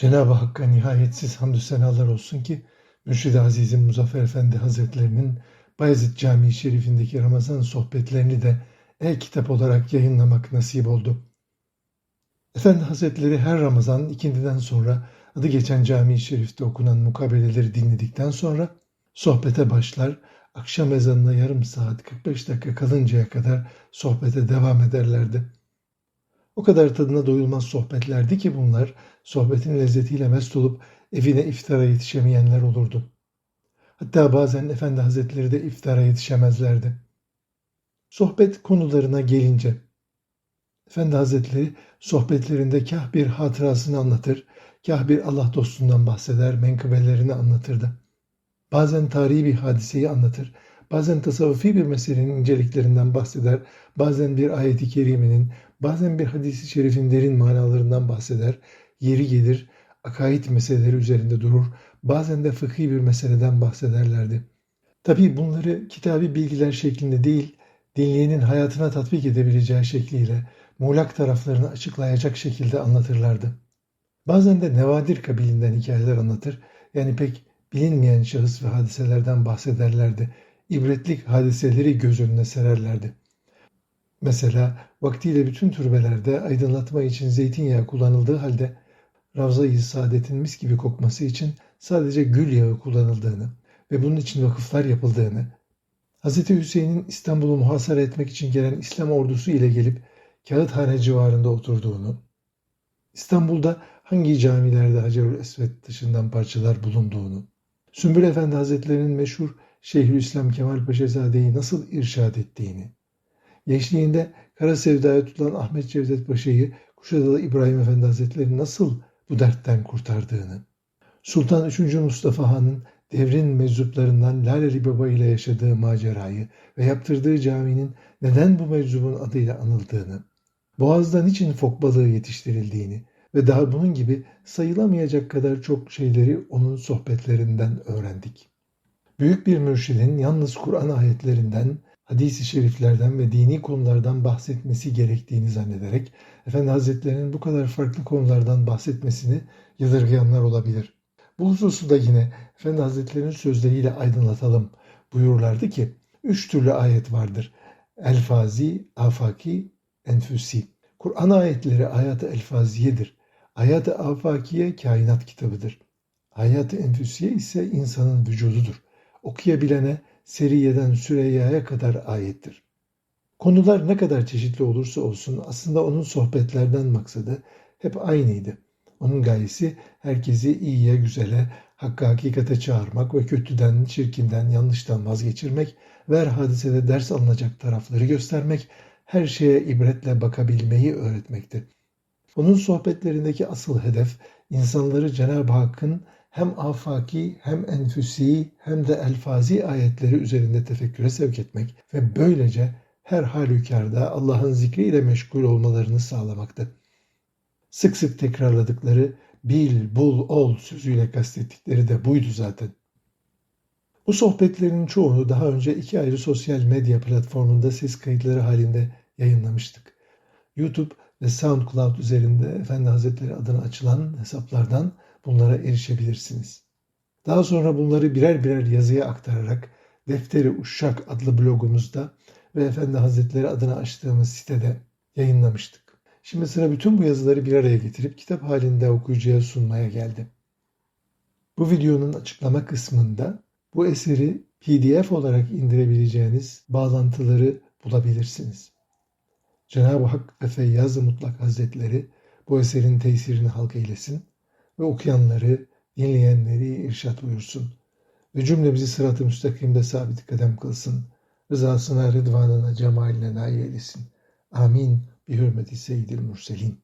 Cenab-ı Hakk'a nihayetsiz hamdü senalar olsun ki Mürşid-i Azizim Muzaffer Efendi Hazretlerinin Bayezid Camii Şerifindeki Ramazan sohbetlerini de e-kitap olarak yayınlamak nasip oldu. Efendi Hazretleri her Ramazan ikindiden sonra adı geçen cami-i şerifte okunan mukabeleleri dinledikten sonra sohbete başlar, akşam ezanına yarım saat 45 dakika kalıncaya kadar sohbete devam ederlerdi. O kadar tadına doyulmaz sohbetlerdi ki bunlar sohbetin lezzetiyle mest olup evine iftara yetişemeyenler olurdu. Hatta bazen Efendi Hazretleri de iftara yetişemezlerdi. Sohbet konularına gelince Efendi Hazretleri sohbetlerinde kah bir hatırasını anlatır, kah bir Allah dostundan bahseder, menkıbelerini anlatırdı. Bazen tarihi bir hadiseyi anlatır, bazen tasavvufi bir meselenin inceliklerinden bahseder, bazen bir ayeti kerimenin, bazen bir hadisi şerifin derin manalarından bahseder, yeri gelir, akaid meseleleri üzerinde durur, bazen de fıkhi bir meseleden bahsederlerdi. Tabi bunları kitabi bilgiler şeklinde değil, dinleyenin hayatına tatbik edebileceği şekliyle, muğlak taraflarını açıklayacak şekilde anlatırlardı. Bazen de nevadir kabilinden hikayeler anlatır, yani pek bilinmeyen şahıs ve hadiselerden bahsederlerdi. İbretlik hadiseleri göz önüne sererlerdi. Mesela vaktiyle bütün türbelerde aydınlatma için zeytinyağı kullanıldığı halde Ravza-i Saadet'in mis gibi kokması için sadece gül yağı kullanıldığını ve bunun için vakıflar yapıldığını, Hz. Hüseyin'in İstanbul'u muhasara etmek için gelen İslam ordusu ile gelip Kağıthane civarında oturduğunu, İstanbul'da hangi camilerde Hacerül Esved dışından parçalar bulunduğunu, Sümbül Efendi Hazretleri'nin meşhur Şeyhülislam Kemal Paşazade'yi nasıl irşad ettiğini, gençliğinde Kara Sevda'ya tutulan Ahmet Cevdet Paşa'yı Kuşadalı İbrahim Efendi Hazretleri nasıl bu dertten kurtardığını, Sultan 3. Mustafa Han'ın devrin meczuplarından Laleli Baba ile yaşadığı macerayı ve yaptırdığı caminin neden bu meczubun adıyla anıldığını, Boğaz'da niçin fok balığı yetiştirildiğini ve daha bunun gibi sayılamayacak kadar çok şeyleri onun sohbetlerinden öğrendik. Büyük bir mürşidin yalnız Kur'an ayetlerinden, hadis-i şeriflerden ve dini konulardan bahsetmesi gerektiğini zannederek Efendi Hazretleri'nin bu kadar farklı konulardan bahsetmesini yadırgayanlar olabilir. Bu hususu da yine Efendi Hazretleri'nin sözleriyle aydınlatalım. Buyurlardı ki, üç türlü ayet vardır. Elfazi, afaki, enfüsi. Kur'an ayetleri ayat-ı elfaziyedir. Ayat-ı afakiye kainat kitabıdır. Hayat-ı enfüsiye ise insanın vücududur. Okuyabilene Seriye'den Süreyya'ya kadar ayettir. Konular ne kadar çeşitli olursa olsun aslında onun sohbetlerden maksadı hep aynıydı. Onun gayesi herkesi iyiye, güzele, hakka, hakikate çağırmak ve kötüden, çirkinden, yanlıştan vazgeçirmek ve her hadisede ders alınacak tarafları göstermek, her şeye ibretle bakabilmeyi öğretmekti. Onun sohbetlerindeki asıl hedef insanları Cenab-ı Hakk'ın hem afaki hem enfüsi hem de elfazi ayetleri üzerinde tefekküre sevk etmek ve böylece her halükarda Allah'ın zikriyle meşgul olmalarını sağlamaktı. Sık sık tekrarladıkları bil, bul, ol sözüyle kastettikleri de buydu zaten. Bu sohbetlerin çoğunu daha önce iki ayrı sosyal medya platformunda ses kayıtları halinde yayınlamıştık. YouTube ve SoundCloud üzerinde Efendi Hazretleri adına açılan hesaplardan bunlara erişebilirsiniz. Daha sonra bunları birer birer yazıya aktararak Defteri Uşşak adlı blogumuzda ve Efendi Hazretleri adına açtığımız sitede yayınlamıştık. Şimdi sıra bütün bu yazıları bir araya getirip kitap halinde okuyucuya sunmaya geldi. Bu videonun açıklama kısmında bu eseri PDF olarak indirebileceğiniz bağlantıları bulabilirsiniz. Cenab-ı Hak ve Feyyaz-ı Mutlak Hazretleri bu eserin tesirini halk eylesin ve okuyanları, dinleyenleri irşat buyursun ve cümlemizi sırat-ı müstakimde sabit kadem kılsın. Rızasına, rıdvanına, cemaline nail eylesin. Amin. Bi hürmeti seyyidil murselin.